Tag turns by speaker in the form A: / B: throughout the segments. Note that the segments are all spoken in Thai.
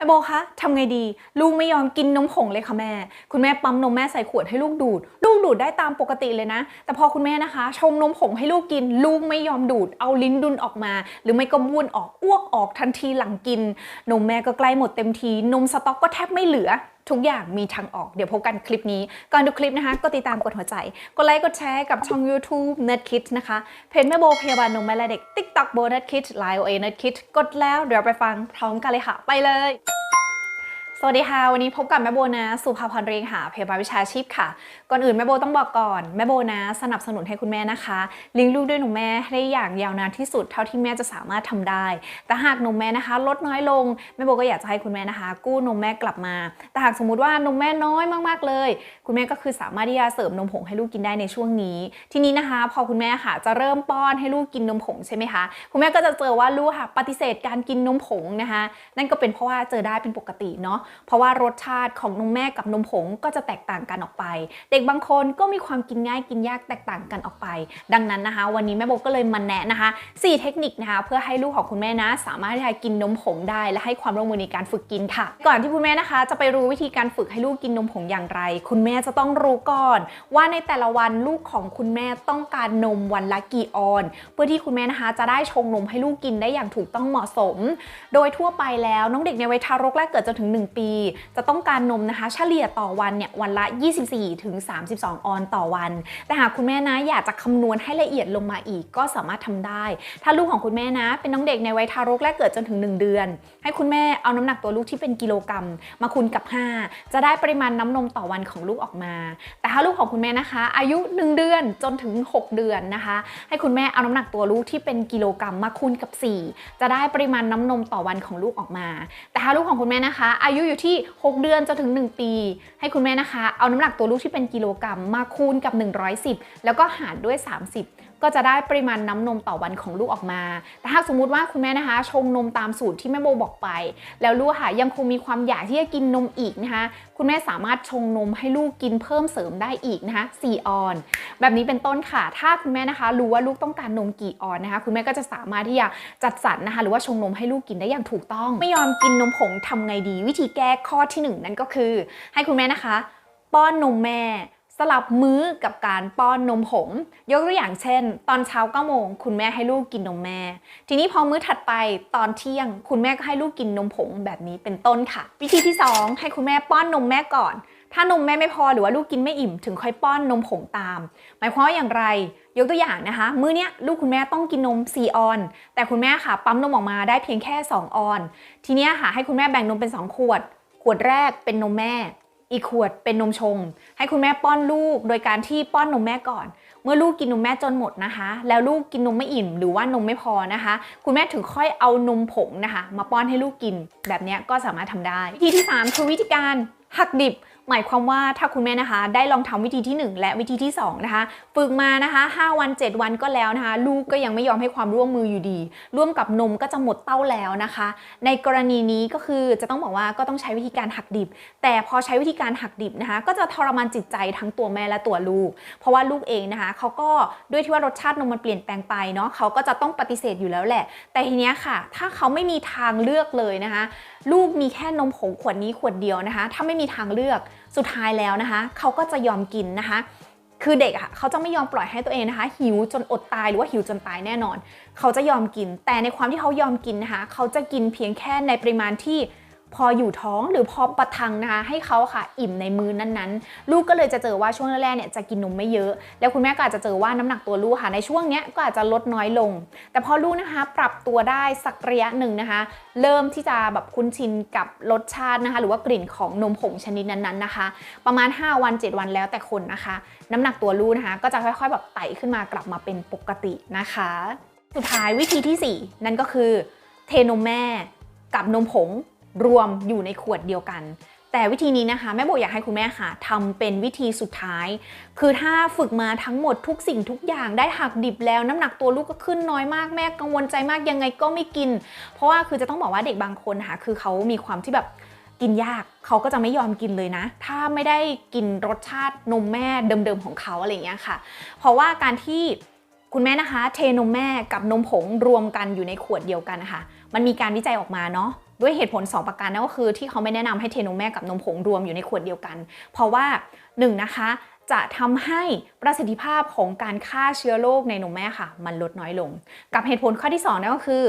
A: แม่โบคะทำไงดี ลูกไม่ยอมกินนมผงเลยค่ะแม่ คุณแม่ปั๊มนมแม่ใส่ขวดให้ลูกดูด ลูกดูดได้ตามปกติเลยนะ แต่พอคุณแม่นะคะ ชงนมผงให้ลูกกิน ลูกไม่ยอมดูด เอาลิ้นดุนออกมา หรือไม่ก็บ้วนออกอ้วกออกทันทีหลังกิน นมแม่ก็ใกล้หมดเต็มที นมสต๊อกก็แทบไม่เหลือทุกอย่างมีทางออก เดี๋ยวพบกันคลิปนี้ ก่อนดูคลิปนะคะ ก็ติดตามกดหัวใจ กดไลค์กดแชร์กับช่อง YouTube n e t k i d นะคะ เพจแม่โบพยาบาลนมแม่และเด็ก TikTok โบ Net Kids Line OA Net k i d กดแล้วเดี๋ยวไปฟังพร้อมกันเลยค่ะ ไปเลย สวัสดีค่ะ วันนี้พบกับแม่โบนะสุภาพรเรียงหาเพยาบาลวิชาชีพค่ะ ก่อนอื่นแม่โบต้องบอกก่อนแม่โบนะสนับสนุนให้คุณแม่นะคะเลี้ยงลูกด้วยนมแม่ให้ได้อย่างยาวนานที่สุดเท่าที่แม่จะสามารถทำได้ แต่หากนมแม่นะคะ ลดน้อยลงแม่โบก็อยากจะให้คุณแม่นะคะ กู้นมแม่กลับมา แต่หากสมมุติว่านมแม่น้อยมากๆเลย คุณแม่ก็คือสามารถที่จะเสริมนมผงให้ลูกกินได้ในช่วงนี้ ทีนี้นะคะ พอคุณแม่ค่ะจะเริ่มป้อนให้ลูกกินนมผงใช่ไหมคะคุณแม่ก็จะเจอว่าลูกค่ะปฏิเสธการกินนมผงนะคะ นั่นก็เป็นเพราะว่าเจอได้เป็นปกติเนาะเพราะว่ารสชาติของนมแม่กับนมผงก็จะแตกต่างกันออกไป เด็กบางคนก็มีความกินง่ายกินยากแตกต่างกันออกไป ดังนั้นนะคะ วันนี้แม่โบก็เลยมาแนะนะคะ 4 เทคนิคนะคะเพื่อให้ลูกของคุณแม่นะ สามารถที่จะกินนมผงได้ และให้ความร่วมมือในการฝึกกินค่ะ ก่อนที่คุณแม่นะคะ จะไปรู้วิธีการฝึกให้ลูกกินนมผงอย่างไร คุณแม่จะต้องรู้ก่อน ว่าในแต่ละวันลูกของคุณแม่ต้องการนมวันละกี่ออน เพื่อที่คุณแม่นะคะ จะได้ชงนมให้ลูกกินได้อย่างถูกต้องเหมาะสม โดยทั่วไปแล้วน้องเด็กในวัยทารกแรกเกิดจนถึง 1 ปีจะต้องการนมนะคะ เฉลี่ยต่อวันเนี่ยวันละ 24ถึง32 ออนต่อวัน แต่หากคุณแม่นะอยากจะคำนวณให้ละเอียดลงมาอีกก็สามารถทำได้ ถ้าลูกของคุณแม่นะ เป็นน้องเด็กในวัยทารกแรกเกิดจนถึง 1 เดือน ให้คุณแม่เอาน้ำหนักตัวลูกที่เป็นกิโลกรัม มาคูณกับ 5 จะได้ปริมาณน้ำนมต่อวันของลูกออกมา แต่ถ้าลูกของคุณแม่นะคะ อายุ 1 เดือนจนถึง 6 เดือนนะคะ ให้คุณแม่เอาน้ำหนักตัวลูกที่เป็นกิโลกรัมมาคูณกับ 4 จะได้ปริมาณน้ำนมต่อวันของลูกออกมา แต่ถ้าลูกของคุณแม่นะคะ อายุอยู่ที่ 6 เดือนจนถึง 1 ปี ให้คุณแม่นะคะ เอาน้ำหนักตัวลูกที่เป็นกิโลกรัมมาคูณกับ 110 แล้วก็หารด้วย 30 ก็จะได้ปริมาณน้ำนมต่อวันของลูกออกมา แต่ถ้าสมมุติว่าคุณแม่นะคะ ชงนมตามสูตรที่แม่โบบอกไป แล้วลูกค่ะยังคงมีความอยากที่จะกินนมอีกนะคะ คุณแม่สามารถชงนมให้ลูกกินเพิ่มเสริมได้อีกนะคะ4ออน แบบนี้เป็นต้นค่ะ ถ้าคุณแม่นะคะ รู้ว่าลูกต้องการนมกี่ออนนะคะ คุณแม่ก็จะสามารถที่จะจัดสรรนะคะ หรือว่าชงนมให้ลูกกินได้อย่างถูกต้อง ไม่ยอมกินนมผงทำไงดีวิธีแก้ข้อที่หนึ่งนั่นก็คือ ให้คุณแม่นะคะ ป้อนนมแม่สลับมื้อกับการป้อนนมผง ยกตัวอย่างเช่น ตอนเช้า9โมงคุณแม่ให้ลูกกินนมแม่ ทีนี้พอมื้อถัดไปตอนเที่ยง คุณแม่ก็ให้ลูกกินนมผงแบบนี้เป็นต้นค่ะ วิธีที่ 2 ให้คุณแม่ป้อนนมแม่ก่อน ถ้านมแม่ไม่พอหรือว่าลูกกินไม่อิ่มถึงค่อยป้อนนมผงตาม หมายความว่าอย่างไร ยกตัวอย่างนะคะ มื้อเนี้ยลูกคุณแม่ต้องกินนม 4 ออน แต่คุณแม่ค่ะปั๊มนมออกมาได้เพียงแค่ 2 ออน ทีเนี้ยค่ะให้คุณแม่แบ่งนมเป็น 2 ขวด ขวดแรกเป็นนมแม่ อีกขวดเป็นนมชง ให้คุณแม่ป้อนลูกโดยการที่ป้อนนมแม่ก่อน เมื่อลูกกินนมแม่จนหมดนะคะ แล้วลูกกินนมไม่อิ่ม หรือว่านมไม่พอนะคะ คุณแม่ถึงค่อยเอานมผงนะคะ มาป้อนให้ลูกกิน แบบเนี้ยก็สามารถทำได้ วิธีที่ 3 คือวิธีการหักดิบ หมายความว่าถ้าคุณแม่นะคะ ได้ลองทำวิธีที่ 1 และวิธีที่2นะคะฝึกมานะคะ 5 วัน 7 วันก็แล้วนะคะ ลูกก็ยังไม่ยอมให้ความร่วมมืออยู่ดี ร่วมกับนมก็จะหมดเต้าแล้วนะคะ ในกรณีนี้ก็คือจะต้องบอกว่าก็ต้องใช้วิธีการหักดิบ แต่พอใช้วิธีการหักดิบนะคะ ก็จะทรมานจิตใจทั้งตัวแม่และตัวลูก เพราะว่าลูกเองนะคะเขาก็ด้วยที่ว่ารสชาตินมมันเปลี่ยนแปลงไปเนาะเขาก็จะต้องปฏิเสธอยู่แล้วแหละ แต่ทีเนี้ยค่ะ ถ้าเขาไม่มีทางเลือกเลยนะคะ ลูกมีแค่นมผงขวดนี้ขวดเดียวนะคะ ถ้าไม่มีทางเลือกสุดท้ายแล้วนะคะ เขาก็จะยอมกินนะคะ คือเด็กอะเขาจะไม่ยอมปล่อยให้ตัวเองนะคะ หิวจนอดตายหรือว่าหิวจนตายแน่นอน เขาจะยอมกิน แต่ในความที่เขายอมกินนะคะ เขาจะกินเพียงแค่ในปริมาณที่ พออยู่ท้องหรือพอประทังนะคะให้เขาค่ะอิ่มในมือนั้นๆ ลูกก็เลยจะเจอว่าช่วงแรกๆเนี่ยจะกินนมไม่เยอะ แล้วคุณแม่ก็อาจจะเจอว่าน้ำหนักตัวลูกค่ะในช่วงเนี้ยก็อาจจะลดน้อยลง แต่พอลูกนะคะปรับตัวได้สักระยะหนึ่งนะคะ เริ่มที่จะแบบคุ้นชินกับรสชาตินะคะ หรือว่ากลิ่นของนมผงชนิดนั้นๆนะคะ ประมาณ 5 วัน 7 วันแล้วแต่คนนะคะ น้ำหนักตัวลูกนะคะก็จะค่อยๆแบบไต่ขึ้นมากลับมาเป็นปกตินะคะ สุดท้ายวิธีที่ 4 นั่นก็คือ เทนมแม่กับนมผง รวมอยู่ในขวดเดียวกัน แต่วิธีนี้นะคะแม่โบอยากให้คุณแม่ค่ะทำเป็นวิธีสุดท้าย คือถ้าฝึกมาทั้งหมดทุกสิ่งทุกอย่างได้หักดิบแล้วน้ำหนักตัวลูกก็ขึ้นน้อยมากแม่กังวลใจมากยังไงก็ไม่กิน เพราะว่าคือจะต้องบอกว่าเด็กบางคนค่ะคือเขามีความที่แบบกินยากเขาก็จะไม่ยอมกินเลยนะ ถ้าไม่ได้กินรสชาตินมแม่เดิมๆของเขาอะไรอย่างเงี้ยค่ะ เพราะว่าการที่คุณแม่นะคะ เทนมแม่กับนมผงรวมกันอยู่ในขวดเดียวกันนะคะมันมีการวิจัยออกมาเนาะ ด้วยเหตุผล 2 ประการนั่นก็คือที่เขาไม่แนะนำให้เทนมแม่กับนมผงรวมอยู่ในขวดเดียวกัน เพราะว่า 1 นะคะจะทำให้ประสิทธิภาพของการฆ่าเชื้อโรคในนมแม่ค่ะ มันลดน้อยลง กับเหตุผลข้อที่2นั่นก็คือ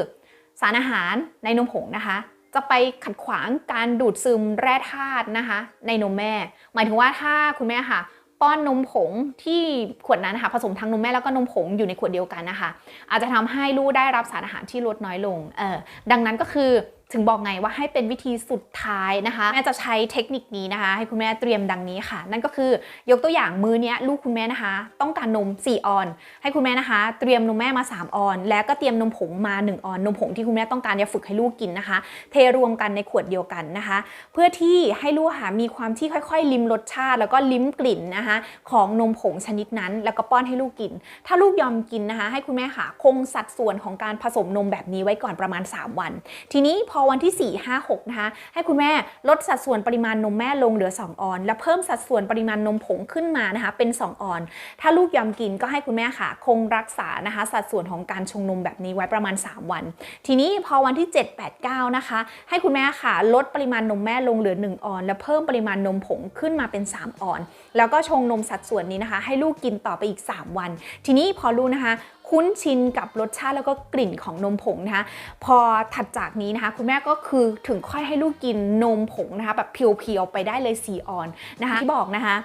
A: สารอาหารในนมผงนะคะจะไปขัดขวางการดูดซึมแร่ธาตุนะคะ ในนมแม่ หมายถึงว่าถ้าคุณแม่ค่ะ ป้อนนมผงที่ขวดนั้นนะคะผสมทั้งนมแม่แล้วก็นมผงอยู่ในขวดเดียวกันนะคะ อาจจะทำให้ลูกได้รับสารอาหารที่ลดน้อยลงเออดังนั้นก็คือ ถึงบอกไงว่าให้เป็นวิธีสุดท้ายนะคะแม่จะใช้เทคนิคนี้นะคะ ให้คุณแม่เตรียมดังนี้ค่ะ นั่นก็คือยกตัวอย่างมื้อเนี้ยลูกคุณแม่นะคะ ต้องการนม 4 ออน ให้คุณแม่นะคะ เตรียมนมแม่มา 3 ออน แล้วก็เตรียมนมผงมา 1 ออน นมผงที่คุณแม่ต้องการจะฝึกให้ลูกกินนะคะ เทรวมกันในขวดเดียวกันนะคะ เพื่อที่ให้ลูกหามีความที่ค่อยๆ ลิ้มรสชาติ แล้วก็ลิ้มกลิ่นนะคะ ของนมผงชนิดนั้น แล้วก็ป้อนให้ลูกกิน ถ้าลูกยอมกินนะคะ ให้คุณแม่ค่ะคงสัดส่วนของการผสมนมแบบนี้ไว้ก่อนประมาณ 3 วัน ทีนี้พอวันที่ 4 5 6 นะคะ ให้คุณแม่ลดสัดส่วนปริมาณนมแม่ลงเหลือ 2 ออน และเพิ่มสัดส่วนปริมาณนมผงขึ้นมานะคะเป็น 2 ออน ถ้าลูกยอมกินก็ให้คุณแม่ค่ะ คงรักษานะคะ สัดส่วนของการชงนมแบบนี้ไว้ประมาณ 3 วัน ทีนี้พอวันที่ 7 8 9 นะคะ ให้คุณแม่ค่ะ ลดปริมาณนมแม่ลงเหลือ 1 ออน และเพิ่มปริมาณนมผงขึ้นมาเป็น 3 ออน แล้วก็ชงนมสัดส่วนนี้นะคะ ให้ลูกกินต่อไปอีก 3 วัน ทีนี้พอลูกนะคะ คุ้นชินกับรสชาติแล้วก็กลิ่นของนมผงนะคะ พอถัดจากนี้นะคะ คุณแม่ก็คือถึงค่อยให้ลูกกินนมผงนะคะแบบเพียวๆไปได้เลยสีอ่อนนะคะที่บอกนะคะ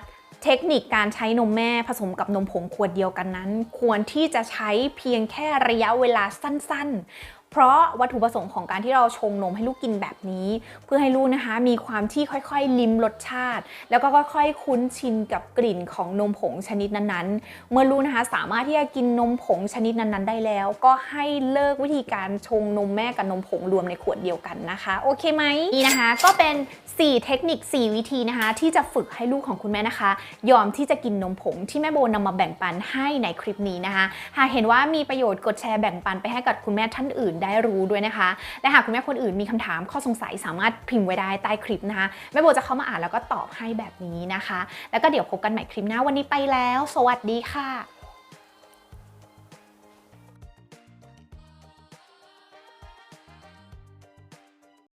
A: เทคนิคการใช้นมแม่ผสมกับนมผงขวดเดียวกันนั้น ควรที่จะใช้เพียงแค่ระยะเวลาสั้นๆ เพราะวัตถุประสงค์ของการที่เราชงนมให้ลูกกินแบบนี้ เพื่อให้ลูกนะคะ มีความที่ค่อยๆ ลิ้มรสชาติ แล้วก็ค่อยๆ คุ้นชินกับกลิ่นของนมผงชนิดนั้นๆ เมื่อลูกนะคะสามารถที่จะกินนมผงชนิดนั้นๆ ได้แล้ว ก็ให้เลิกวิธีการชงนมแม่กับนมผงรวมในขวดเดียวกันนะคะ โอเคไหมนี่นะคะก็เป็น 4 เทคนิค 4 วิธีนะคะ ที่จะฝึกให้ลูกของคุณแม่นะคะ ยอมที่จะกินนมผงที่แม่โบนำมาแบ่งปันให้ในคลิปนี้นะคะ หากเห็นว่ามีประโยชน์กดแชร์แบ่งปันไปให้กับคุณแม่ท่านอื่นได้รู้ด้วยนะคะ และหากคุณแม่คนอื่นมีคำถามข้อสงสัยสามารถพิมพ์ไว้ได้ใต้คลิปนะคะแม่โบจะเข้ามาอ่านแล้วก็ตอบให้แบบนี้นะคะ แล้วก็เดี๋ยวพบกันใหม่คลิปหน้าวันนี้ไปแล้ว สวัสดีค่ะ